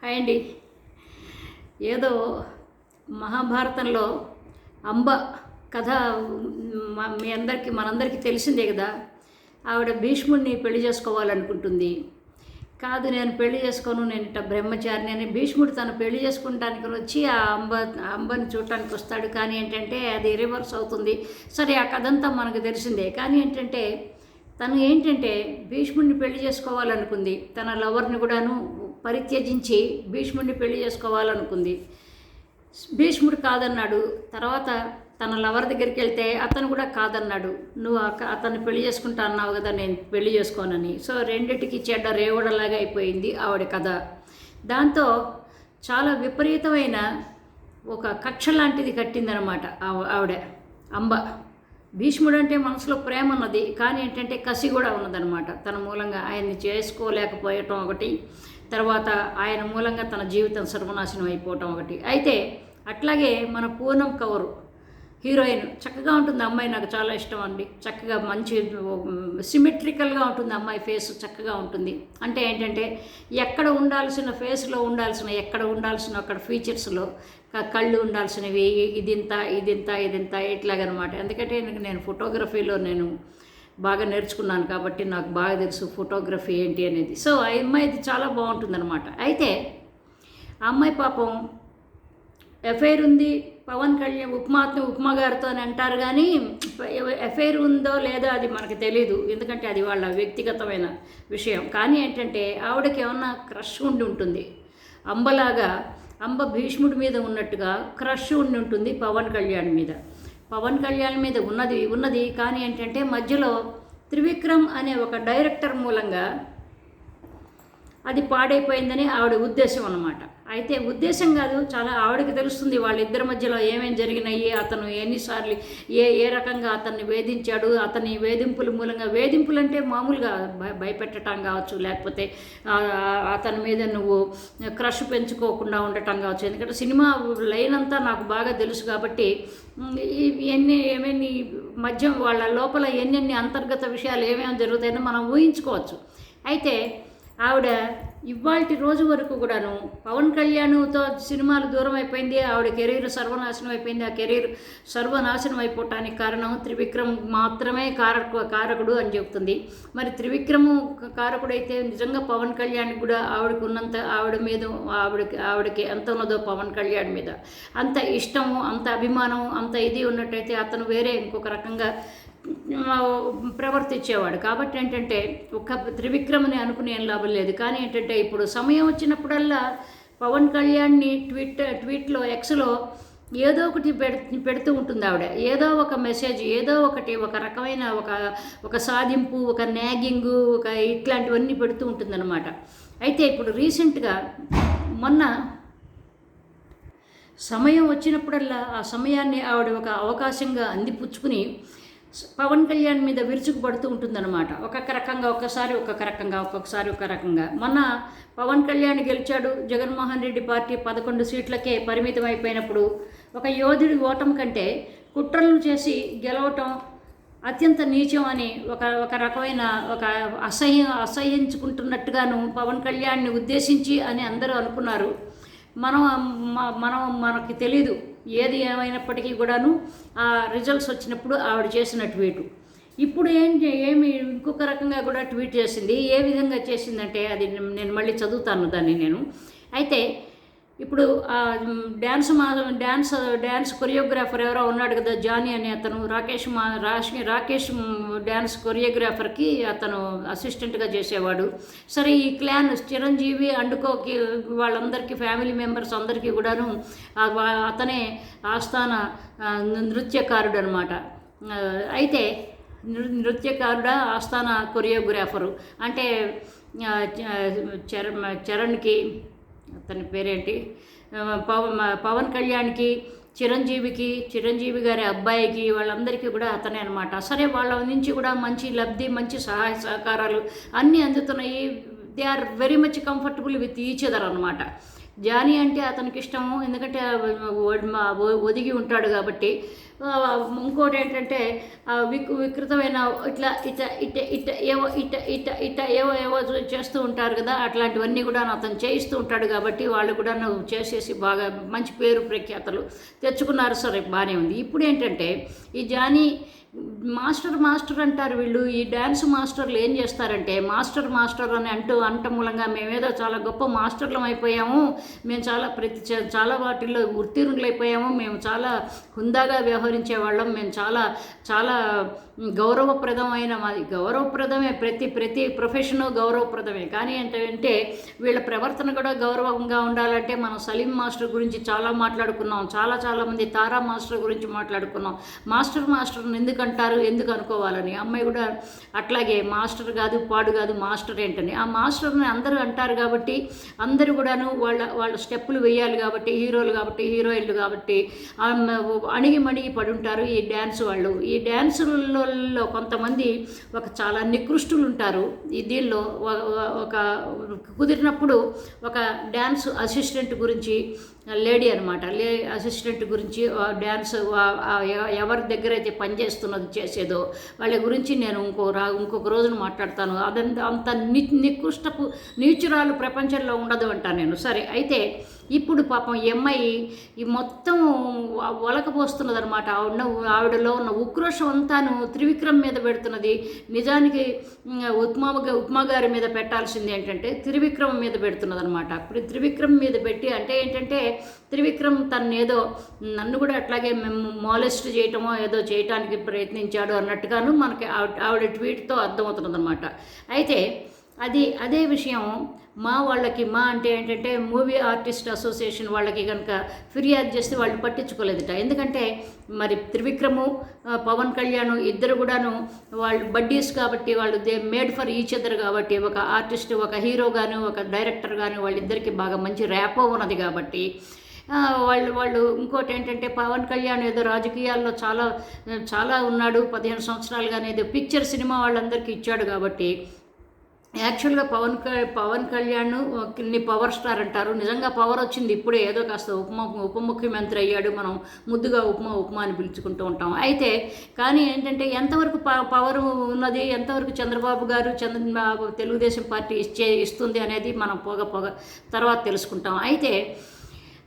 Hi అండి. ఏదో మహాభారతంలో అంబ కథ మీ అందరికీ మనందరికీ తెలిసిందే కదా. ఆవిడ భీష్ముడిని పెళ్ళి చేసుకోవాలనుకుంటుంది. కాదు నేను పెళ్ళి చేసుకోను నేను ఇట్ట బ్రహ్మచారిని అని భీష్ముడు తను పెళ్ళి చేసుకుంటానికి వచ్చి ఆ అంబ అంబని చూడటానికి వస్తాడు. కానీ ఏంటంటే అది రివర్స్ అవుతుంది. సరే ఆ కథ అంతా మనకు తెలిసిందే. కానీ ఏంటంటే తను ఏంటంటే భీష్ముడిని పెళ్ళి చేసుకోవాలనుకుంది. తన లవర్ని కూడాను పరిత్యజించి భీష్ముడిని పెళ్ళి చేసుకోవాలనుకుంది. భీష్ముడు కాదన్నాడు. తర్వాత తన లవర్ దగ్గరికి వెళ్తే అతను కూడా కాదన్నాడు. నువ్వు అక్క అతన్ని పెళ్ళి చేసుకుంటా అన్నావు కదా నేను పెళ్ళి చేసుకోనని. సో రెండిటికి చెడ్డ రేవడలాగా అయిపోయింది ఆవిడ కథ. దాంతో చాలా విపరీతమైన ఒక కక్ష లాంటిది కట్టిందనమాట ఆవిడ. అంబ. భీష్ముడు అంటే మనసులో ప్రేమ ఉన్నది కానీ ఏంటంటే కసి కూడా ఉన్నదనమాట. తన మూలంగా ఆయన్ని చేసుకోలేకపోయటం ఒకటి. తర్వాత ఆయన మూలంగా తన జీవితం సర్వనాశనం అయిపోవటం ఒకటి. అయితే అట్లాగే మన పూనం కౌరు హీరోయిన్ చక్కగా ఉంటుంది అమ్మాయి నాకు చాలా ఇష్టం అండి. చక్కగా మంచి సిమెట్రికల్గా ఉంటుంది అమ్మాయి ఫేస్ చక్కగా ఉంటుంది. అంటే ఏంటంటే ఎక్కడ ఉండాల్సిన ఫేస్లో ఉండాల్సిన ఎక్కడ ఉండాల్సిన అక్కడ ఫీచర్స్లో కళ్ళు ఉండాల్సినవి ఇదింత ఇదింత ఇదింత ఇట్లాగనమాట. ఎందుకంటే నేను ఫోటోగ్రఫీలో నేను బాగా నేర్చుకున్నాను కాబట్టి నాకు బాగా తెలుసు ఫోటోగ్రఫీ ఏంటి అనేది. సో ఆ అమ్మాయిది చాలా బాగుంటుందన్నమాట. అయితే ఆ అమ్మాయి పాపం ఎఫ్ఐఆర్ ఉంది పవన్ కళ్యాణ్ ఉప్మా ఉప్మా గారితో అని అంటారు కానీ ఎఫ్ఐఆర్ ఉందో లేదో అది మనకు తెలియదు ఎందుకంటే అది వాళ్ళ వ్యక్తిగతమైన విషయం. కానీ ఏంటంటే ఆవిడకి ఏమన్నా క్రష్ ఉండి ఉంటుంది. అంబలాగా అంబ భీష్ముడి మీద ఉన్నట్టుగా క్రష్ ఉండి ఉంటుంది పవన్ కళ్యాణ్ మీద. పవన్ కళ్యాణ్ మీద ఉన్నది ఉన్నది. కానీ ఏంటంటే మధ్యలో త్రివిక్రమ్ అనే ఒక డైరెక్టర్ మూలంగా అది పాడైపోయిందని ఆవిడ ఉద్దేశం అన్నమాట. అయితే ఉద్దేశం కాదు చాలా ఆవిడకి తెలుస్తుంది వాళ్ళిద్దరి మధ్యలో ఏమేమి జరిగినాయి అతను ఎన్నిసార్లు ఏ ఏ రకంగా అతన్ని వేధించాడు అతని వేధింపుల మూలంగా వేధింపులు అంటే మామూలుగా భయ భయపెట్టడం కావచ్చు లేకపోతే అతని మీద నువ్వు క్రష్ పెంచుకోకుండా ఉండటం కావచ్చు. ఎందుకంటే సినిమా లైన్ అంతా నాకు బాగా తెలుసు కాబట్టి ఎన్ని ఏమేమి మధ్య వాళ్ళ లోపల ఎన్నెన్ని అంతర్గత విషయాలు ఏమేమి జరుగుతాయని మనం ఊహించుకోవచ్చు. అయితే ఆవిడ ఇవాళ రోజు వరకు కూడాను పవన్ కళ్యాణ్తో సినిమాలు దూరం అయిపోయింది ఆవిడ కెరీర్ సర్వనాశనం అయిపోయింది. ఆ కెరీర్ సర్వనాశనం అయిపోవటానికి కారణం త్రివిక్రమ్ మాత్రమే కారక కారకుడు అని చెప్తుంది మరి త్రివిక్రము కారకుడైతే నిజంగా పవన్ కళ్యాణ్ కూడా ఆవిడకు ఉన్నంత ఆవిడ మీద ఆవిడకి ఆవిడకి ఎంత ఉన్నదో పవన్ కళ్యాణ్ మీద. అంత ఇష్టము అంత అభిమానం అంత ఇది ఉన్నట్టయితే అతను వేరే ఇంకొక రకంగా ప్రవర్తించేవాడు. కాబట్టి ఏంటంటే ఒక త్రివిక్రమని అనుకునే లాభం లేదు. కానీ ఏంటంటే ఇప్పుడు సమయం వచ్చినప్పుడల్లా పవన్ కళ్యాణ్ని ట్వీట్ ట్వీట్లో ఎక్స్లో ఏదో ఒకటి పెడు పెడుతూ ఉంటుంది ఆవిడ. ఏదో ఒక మెసేజ్ ఏదో ఒకటి ఒక రకమైన ఒక ఒక సాధింపు ఒక నాగింగు ఒక ఇట్లాంటివన్నీ పెడుతూ ఉంటుందన్నమాట. అయితే ఇప్పుడు రీసెంట్గా మొన్న సమయం వచ్చినప్పుడల్లా ఆ సమయాన్ని ఆవిడ ఒక అవకాశంగా అందిపుచ్చుకుని పవన్ కళ్యాణ్ మీద విరుచుకుపడుతూ ఉంటుందన్నమాట. ఒక్కొక్క రకంగా ఒక్కసారి ఒక్కొక్క రకంగా ఒక్కొక్కసారి ఒక రకంగా. మొన్న పవన్ కళ్యాణ్ గెలిచాడు జగన్మోహన్ రెడ్డి పార్టీ పదకొండు సీట్లకే పరిమితం అయిపోయినప్పుడు ఒక యోధుడి ఓటం కంటే కుట్రలు చేసి గెలవటం అత్యంత నీచం అని ఒక ఒక రకమైన ఒక అసహ్యం అసహ్యించుకుంటున్నట్టుగాను పవన్ కళ్యాణ్ని ఉద్దేశించి అని అందరూ అనుకున్నారు. మనం మనం మనకి తెలీదు. ఏది ఏమైనప్పటికీ కూడాను ఆ రిజల్ట్స్ వచ్చినప్పుడు ఆవిడ చేసిన ట్వీటు ఇప్పుడు ఏం ఏమి ఇంకొక రకంగా కూడా ట్వీట్ చేసింది. ఏ విధంగా చేసిందంటే అది నేను- మళ్ళీ చదువుతాను దాన్ని నేను. అయితే ఇప్పుడు డ్యాన్స్ మా డ్యాన్స్ డ్యాన్స్ కొరియోగ్రాఫర్ ఎవరో ఉన్నాడు కదా జానీ అనే అతను రాకేష్ మా రాష్ రాకేష్ డ్యాన్స్ కొరియోగ్రాఫర్కి అతను అసిస్టెంట్గా చేసేవాడు. సరే ఈ క్లాన్ చిరంజీవి అండుకోకి వాళ్ళందరికీ ఫ్యామిలీ మెంబర్స్ అందరికీ కూడాను అతనే ఆస్థాన నృత్యకారుడు అనమాట అయితే నృత్యకారుడ నృత్యకారుడా ఆస్థాన కొరియోగ్రాఫరు. అంటే చరణ్ చరణ్కి అతని పేరేంటి? పవన్ పవన్ కళ్యాణ్కి చిరంజీవికి చిరంజీవి గారి అబ్బాయికి వాళ్ళందరికీ కూడా అతనే అనమాట సరే వాళ్ళ నుంచి కూడా మంచి లబ్ధి మంచి సహాయ సహకారాలు అన్నీ అందుతున్నాయి they are very much comfortable with each other అనమాట జానీ అంటే అతనికి ఇష్టము ఎందుకంటే ఒదిగి ఉంటాడు కాబట్టి ఇంకోటి ఏంటంటే విక్ వికృతమైన ఇట్లా ఇట ఇట ఇట ఏవో ఇట ఇట ఇట ఏవో ఏవో చేస్తూ ఉంటారు కదా అట్లాంటివన్నీ కూడా అతను చేయిస్తూ ఉంటాడు కాబట్టి వాళ్ళు కూడా నువ్వు చేసేసి బాగా మంచి పేరు ప్రఖ్యాతలు తెచ్చుకున్నారు. సరే బాగానే ఉంది. ఇప్పుడు ఏంటంటే ఈ జానీ మాస్టర్ మాస్టర్ అంటారు వీళ్ళు. ఈ డ్యాన్స్ మాస్టర్లు ఏం చేస్తారంటే మాస్టర్ మాస్టర్ అని అంటూ అంట మూలంగా మేమేదో చాలా గొప్ప మాస్టర్లం అయిపోయాము. మేము చాలా ప్రతి చాలా వాటిల్లో ఉత్తీర్ణులు అయిపోయాము మేము చాలా హుందాగా వ్యవహరించే వాళ్ళం మేము చాలా చాలా గౌరవప్రదమైన మాది. గౌరవప్రదమే ప్రతి ప్రతి ప్రొఫెషన్ గౌరవప్రదమే. కానీ ఏంటంటే వీళ్ళ ప్రవర్తన కూడా గౌరవంగా ఉండాలంటే మనం సలీం మాస్టర్ గురించి చాలా మాట్లాడుకున్నాం. చాలా చాలా మంది తారా మాస్టర్ గురించి మాట్లాడుకున్నాం. మాస్టర్ మాస్టర్ని ఎందుకు అంటారు ఎందుకు అనుకోవాలని. అమ్మాయి కూడా అట్లాగే మాస్టర్ కాదు పాడు కాదు మాస్టర్ ఏంటని. ఆ మాస్టర్ని అందరూ అంటారు కాబట్టి అందరూ కూడాను వాళ్ళ వాళ్ళ స్టెప్పులు వేయాలి కాబట్టి హీరోలు కాబట్టి హీరోయిన్లు కాబట్టి అణిగి మణిగి పడి ఉంటారు ఈ డ్యాన్స్ వాళ్ళు. ఈ డ్యాన్సులలో కొంతమంది ఒక చాలా నికృష్టులు ఉంటారు. ఈ దీనిలో ఒక కుదిరినప్పుడు ఒక డ్యాన్స్ అసిస్టెంట్ గురించి లేడీ అనమాట లే అసిస్టెంట్ గురించి డ్యాన్స్ ఎవరి దగ్గర అయితే పనిచేస్తున్నది చేసేదో వాళ్ళ గురించి నేను ఇంకో రా ఇంకొక రోజున మాట్లాడతాను. అదంత అంత ని నికృష్టపు నీచురాలు ప్రపంచంలో ఉండదు అంటాను నేను. సరే అయితే ఇప్పుడు పాపం ఈ అమ్మాయి ఈ మొత్తం ఒలకపోస్తున్నది అనమాట ఆవిడ ఆవిడలో ఉన్న ఉక్రోషం అంతాను త్రివిక్రమ్ మీద పెడుతున్నది. నిజానికి ఉప్మా ఉప్మా గారి మీద పెట్టాల్సింది ఏంటంటే త్రివిక్రమ్ మీద పెడుతున్నది అనమాట ఇప్పుడు త్రివిక్రమ్ మీద పెట్టి అంటే ఏంటంటే త్రివిక్రమ్ తన ఏదో నన్ను కూడా అట్లాగే మేము మాలెస్ట్ చేయటమో ఏదో చేయటానికి ప్రయత్నించాడు అన్నట్టుగాను మనకి ఆవిడ ఆవిడ ట్వీట్తో అర్థమవుతున్నది అనమాట అయితే అది అదే విషయం మా వాళ్ళకి మా అంటే ఏంటంటే మూవీ ఆర్టిస్ట్ అసోసియేషన్ వాళ్ళకి కనుక ఫిర్యాదు చేస్తే వాళ్ళు పట్టించుకోలేదట. ఎందుకంటే మరి త్రివిక్రము పవన్ కళ్యాణ్ ఇద్దరు కూడాను వాళ్ళు బడ్డీస్ కాబట్టి వాళ్ళు they made for each other కాబట్టి ఒక ఆర్టిస్ట్ ఒక హీరో గాను ఒక డైరెక్టర్ గాను వాళ్ళిద్దరికి బాగా మంచి ర్యాపో ఉన్నది కాబట్టి వాళ్ళు వాళ్ళు ఇంకోటి ఏంటంటే పవన్ కళ్యాణ్ ఏదో రాజకీయాల్లో చాలా చాలా ఉన్నాడు పదిహేను సంవత్సరాలుగానే ఏదో పిక్చర్ సినిమా వాళ్ళందరికీ ఇచ్చాడు కాబట్టి యాక్చువల్గా పవన్ క- పవన్ కళ్యాణ్ని పవర్ స్టార్ అంటారు. నిజంగా పవర్ వచ్చింది ఇప్పుడే. ఏదో కాస్త ఉప ఉప ముఖ్యమంత్రి అయ్యాడు. మనం ముద్దుగా ఉప్మా ఉప్మా అని పిలుచుకుంటూ ఉంటాం. అయితే కానీ ఏంటంటే ఎంతవరకు ప పవర్ ఉన్నది? ఎంతవరకు చంద్రబాబు గారు చంద్రబాబు తెలుగుదేశం పార్టీ ఇచ్చే ఇస్తుంది అనేది మనం పోగ పోగ తర్వాత తెలుసుకుంటాం. అయితే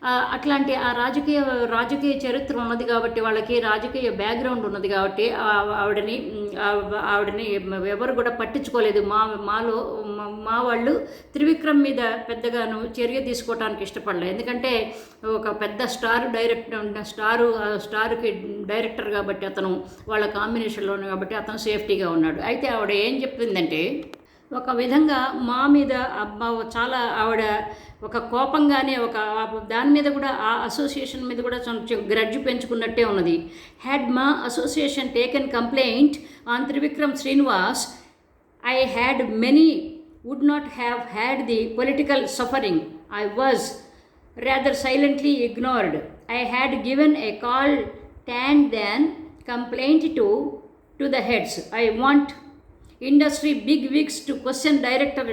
అట్లాంటి ఆ రాజకీయ రాజకీయ చరిత్ర ఉన్నది కాబట్టి వాళ్ళకి రాజకీయ బ్యాక్గ్రౌండ్ ఉన్నది కాబట్టి ఆవిడని ఆవిడని ఎవరు కూడా పట్టించుకోలేదు. మా మాలో మా- వాళ్ళు త్రివిక్రమ్ మీద పెద్దగాను చర్య తీసుకోవడానికి ఇష్టపడలేదు ఎందుకంటే ఒక పెద్ద స్టార్ డైరెక్టర్ స్టారు ఆ స్టార్కి డైరెక్టర్ కాబట్టి అతను వాళ్ళ కాంబినేషన్లో కాబట్టి అతను సేఫ్టీగా ఉన్నాడు. అయితే ఆవిడ ఏం చెప్పిందంటే ఒక విధంగా మా మీద చాలా ఆవిడ ఒక కోపంగానే ఒక దాని మీద కూడా ఆ అసోసియేషన్ మీద కూడా కొంచెం గ్రడ్జ్ పెంచుకున్నట్టే ఉన్నది. Had MAA association taken complaint on Trivikram Srinivas I had many would not have had the political suffering I was rather silently ignored I had given a call and then complaint to to the heads I want industry big wigs to question director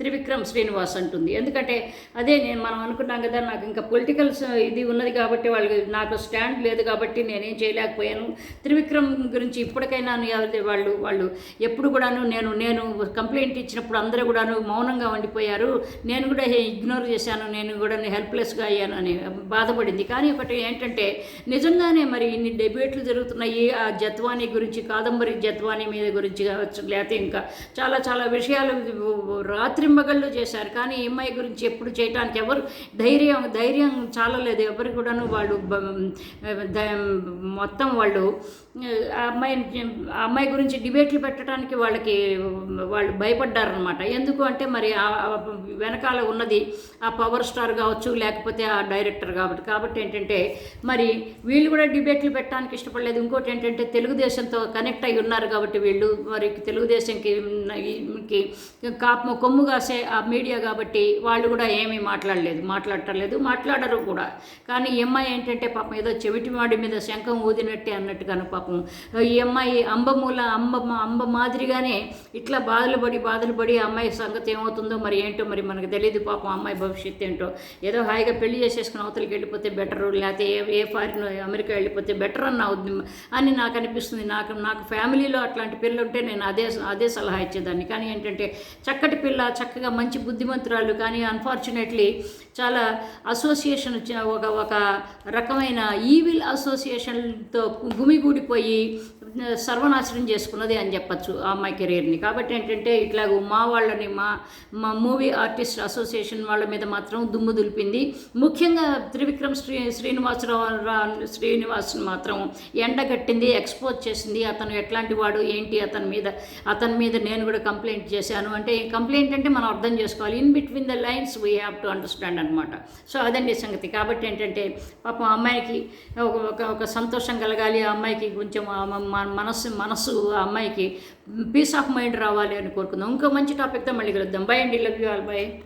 Trivikram Srinivas అంటుంది. ఎందుకంటే అదే నేను మనం అనుకున్నాం కదా నాకు ఇంకా political ఇది ఉన్నది కాబట్టి వాళ్ళకి నాకు స్టాండ్ లేదు కాబట్టి నేనేం చేయలేకపోయాను. త్రివిక్రమ్ గురించి ఇప్పటికైనా నీ- వాళ్ళు వాళ్ళు ఎప్పుడు కూడాను నేను నేను కంప్లైంట్ ఇచ్చినప్పుడు అందరూ కూడాను మౌనంగా ఉండిపోయారు. నేను కూడా ఇగ్నోర్ చేశాను. నేను కూడా హెల్ప్లెస్గా అయ్యాను అని బాధపడింది. కానీ ఒకటి ఏంటంటే నిజంగానే మరి ఇన్ని డెబేట్లు జరుగుతున్నాయి. ఆ జత్వానీ గురించి కాదంబరి జత్వానీ మీద గురించి కావచ్చు లేకపోతే ఇంకా చాలా చాలా విషయాలు రాత్రి రాత్రింబగళ్ళు చేశారు. కానీ ఈ అమ్మాయి గురించి ఎప్పుడు చేయటానికి ఎవరు ధైర్యం ధైర్యం చాలలేదు. ఎవరు కూడాను వాళ్ళు మొత్తం వాళ్ళు ఆ అమ్మాయిని ఆ అమ్మాయి గురించి డిబేట్లు పెట్టడానికి వాళ్ళకి వాళ్ళు భయపడ్డారనమాట ఎందుకు అంటే మరి ఆ వెనకాల ఉన్నది ఆ పవర్ స్టార్ కావచ్చు లేకపోతే ఆ డైరెక్టర్ కాబట్టి. కాబట్టి ఏంటంటే మరి వీళ్ళు కూడా డిబేట్లు పెట్టడానికి ఇష్టపడలేదు. ఇంకోటి ఏంటంటే తెలుగుదేశంతో కనెక్ట్ అయి ఉన్నారు కాబట్టి వీళ్ళు. మరి తెలుగుదేశంకి కాపు కొమ్ము ఎక్కువగా సే ఆ మీడియా కాబట్టి వాళ్ళు కూడా ఏమీ మాట్లాడలేదు మాట్లాడటలేదు మాట్లాడరు కూడా. కానీ ఈ అమ్మాయి ఏంటంటే పాపం ఏదో చెవిటివాడి మీద శంఖం ఊదినట్టే అన్నట్టుగాను పాపం. ఈ అమ్మాయి అంబమూల అంబ అంబ మాదిరిగానే ఇట్లా బాధలు పడి బాధలు పడి అమ్మాయి సంగతి ఏమవుతుందో మరి ఏంటో మరి మనకు తెలియదు పాపం అమ్మాయి భవిష్యత్తు ఏంటో. ఏదో హాయిగా పెళ్ళి చేసేసుకుని అవతలికి వెళ్ళిపోతే బెటరు లేకపోతే ఏ ఏ ఫారిన్ అమెరికా వెళ్ళిపోతే బెటర్ అన్న అని నాకు అనిపిస్తుంది. నాకు నాకు ఫ్యామిలీలో అట్లాంటి పిల్లలు ఉంటే నేను అదే అదే సలహా ఇచ్చేదాన్ని. కానీ ఏంటంటే చక్కటి పిల్ల చక్కగా మంచి బుద్ధిమంతురాలు కానీ అన్ఫార్చునేట్లీ చాలా అసోసియేషన్ చ- ఒక ఒక రకమైన ఈవిల్ అసోసియేషన్తో గుమిగూడిపోయి సర్వనాశనం చేసుకున్నది అని చెప్పచ్చు ఆ అమ్మాయి కెరీర్ని కాబట్టి ఏంటంటే ఇట్లాగ మా వాళ్ళని మా మా మూవీ ఆర్టిస్ట్ అసోసియేషన్ వాళ్ళ మీద మాత్రం దుమ్ము దులిపింది. ముఖ్యంగా త్రివిక్రమ్ శ్రీ శ్రీనివాసరావు రా- శ్రీనివాస్ని మాత్రం ఎండగట్టింది ఎక్స్పోజ్ చేసింది. అతను ఎట్లాంటి వాడు ఏంటి అతని మీద అతని మీద నేను కూడా కంప్లైంట్ చేశాను. అంటే కంప్లైంట్ అంటే మనం అర్థం చేసుకోవాలి. In between the lines we have to understand అనమాట సో అదండి సంగతి. కాబట్టి ఏంటంటే పాపం అమ్మాయికి ఒక ఒక ఒక సంతోషం కలగాలి. ఆ అమ్మాయికి కొంచెం మనస్సు మనస్సు ఆ అమ్మాయికి పీస్ ఆఫ్ మైండ్ రావాలి అని కోరుకుందాం. ఇంకో మంచి టాపిక్తో మళ్ళీ కలుద్దాం. బై అండి. Love you all by